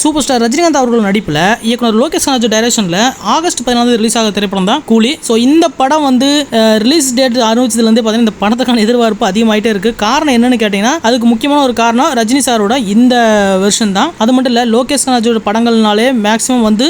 Super star Rajinikanth அவர்கள் நடிப்பில் இயக்குனர் லோகேஷ் கனராஜ் டைரக்ஷனில் ஆகஸ்ட் பதினாலு ரிலீஸ் ஆக திரைப்படம் தான் கூலி. ஸோ இந்த படம் வந்து ரிலீஸ் டேட் அறிவிச்சதுலேருந்து பார்த்தீங்கன்னா இந்த படத்துக்கான எதிர்பார்ப்பு அதிகமாயிட்டே இருக்குது காரணம் என்னன்னு கேட்டிங்கன்னா அதுக்கு முக்கியமான ஒரு காரணம் ரஜினி சாரோட இந்த வெர்ஷன் தான். அது மட்டும் இல்லை லோகேஷ் கனராஜோட படங்கள்னாலே மேக்ஸிமம் வந்து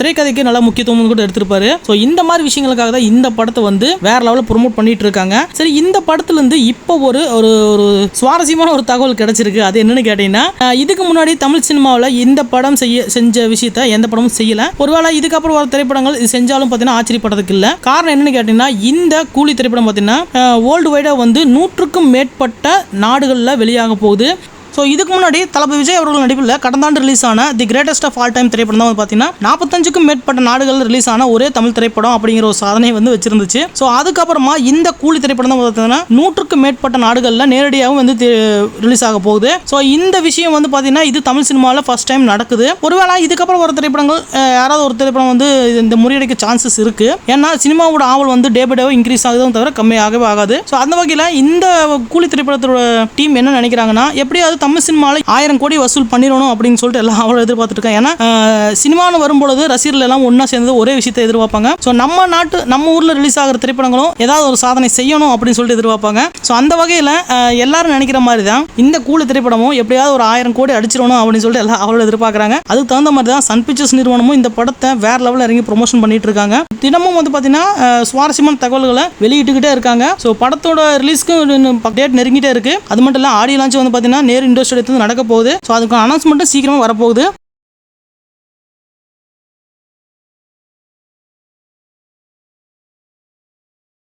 திரைக்கதைக்கு நல்ல முக்கியத்துவம் கூட எடுத்திருப்பாரு. ஸோ இந்த மாதிரி விஷயங்களுக்காக தான் இந்த படத்தை வந்து வேற லெவலில் ப்ரொமோட் பண்ணிட்டு இருக்காங்க சரி இந்த படத்துலேருந்து இப்போ ஒரு ஒரு ஒரு சுவாரஸ்யமான ஒரு தகவல் கிடைச்சிருக்கு. அது என்னன்னு கேட்டிங்கன்னா இதுக்கு முன்னாடி தமிழ் சினிமாவில் இந்த படம் செய்ய செஞ்ச விஷயத்த எந்த படமும் செய்யல. ஒருவேளை இதுக்கப்புறம் வர திரைப்படங்கள் இது செஞ்சாலும் பார்த்தீங்கன்னா ஆச்சரியப்படுறதுக்கு இல்லை. காரணம் என்னன்னு கேட்டீங்கன்னா இந்த கூலி திரைப்படம் பார்த்தீங்கன்னா வேர்ல்டு வைடாக வந்து நூற்றுக்கும் மேற்பட்ட நாடுகளில் வெளியாக போகுது. ஸோ இதுக்கு முன்னாடி தளபதி விஜய் அவர்கள் நடிப்பில் கடந்த ஆண்டு ரிலீஸ் ஆன the greatest of all time திரைப்படம் தான் வந்து பார்த்தீங்கன்னா நாற்பத்தஞ்சுக்கும் மேற்பட்ட நாடுகளில் ரிலீஸ் ஆன ஒரே தமிழ் திரைப்படம் அப்படிங்கிற ஒரு சாதனை வந்து வச்சிருந்துச்சு. ஸோ அதுக்கப்புறமா இந்த கூலி திரைப்படம் தான் பார்த்தீங்கன்னா நூற்றுக்கும் மேற்பட்ட நாடுகளில் நேரடியாகவும் வந்து ரிலீஸ் ஆக போகுது. ஸோ இந்த விஷயம் வந்து பார்த்தீங்கன்னா இது தமிழ் சினிமாவில் ஃபர்ஸ்ட் டைம் நடக்குது. ஒருவேளை இதுக்கப்புறம் வர திரைப்படங்கள் யாராவது ஒரு திரைப்படம் வந்து இந்த முறியடிக்க சான்சஸ் இருக்கு. ஏன்னா சினிமாவோட ஆவல் வந்து டே பை டே இன்க்ரீஸ் ஆகுதும் தவிர கம்மியாகவே ஆகாது. ஸோ அந்த வகையில் இந்த கூலி திரைப்படத்தோட டீம் என்ன நினைக்கிறாங்கன்னா எப்படியாவது தமிழ் சினிமாவில் ஆயிரம் கோடி வசூல் பண்ணிடணும் அப்படின்னு சொல்லிட்டு எல்லாம் அவ்வளோ எதிர்பார்த்துட்டு இருக்கேன் ஏன்னா சினிமான்னு வரும்பொழுது ரசிகர்கள் எல்லாம் ஒன்றா சேர்ந்து ஒரே விஷயத்தை எதிர்பார்ப்பாங்க. ஸோ நம்ம நாட்டு நம்ம ஊரில் ரிலீஸ் ஆகிற திரைப்படங்களும் ஏதாவது ஒரு சாதனை செய்யணும் அப்படின்னு சொல்லிட்டு எதிர்பார்ப்பாங்க. ஸோ அந்த வகையில் எல்லாரும் நினைக்கிற மாதிரி தான் இந்த கூலி திரைப்படமும் எப்படியாவது ஒரு ஆயிரம் கோடி அடிச்சிடணும் அப்படின்னு சொல்லிட்டு எல்லாம் அவ்வளோ எதிர்பார்க்குறாங்க. அதுக்கு தகுந்த மாதிரி தான் சன் பிக்சர்ஸ் நிறுவனமும் இந்த படத்தை வேற லெவலில் இறங்கி ப்ரொமோஷன் பண்ணிட்டு இருக்காங்க தினமும் வந்து பார்த்தீங்கன்னா சுவாரஸ்யமான தகவல்களை வெளியிட்டுக்கிட்டே இருக்காங்க. ஸோ படத்தோட ரிலீஸ்க்கும் டேட் நெருங்கிட்டே இருக்கு. அது மட்டும் இல்லை ஆடியோ லான்ச் வந்து பார்த்தீங்கன்னா நேரு இண்டோர் நடக்க போகுது ஸோ அதுக்கு அனௌன்ஸ்மெண்ட்டும் சீக்கிரமாக வரப்போகுது.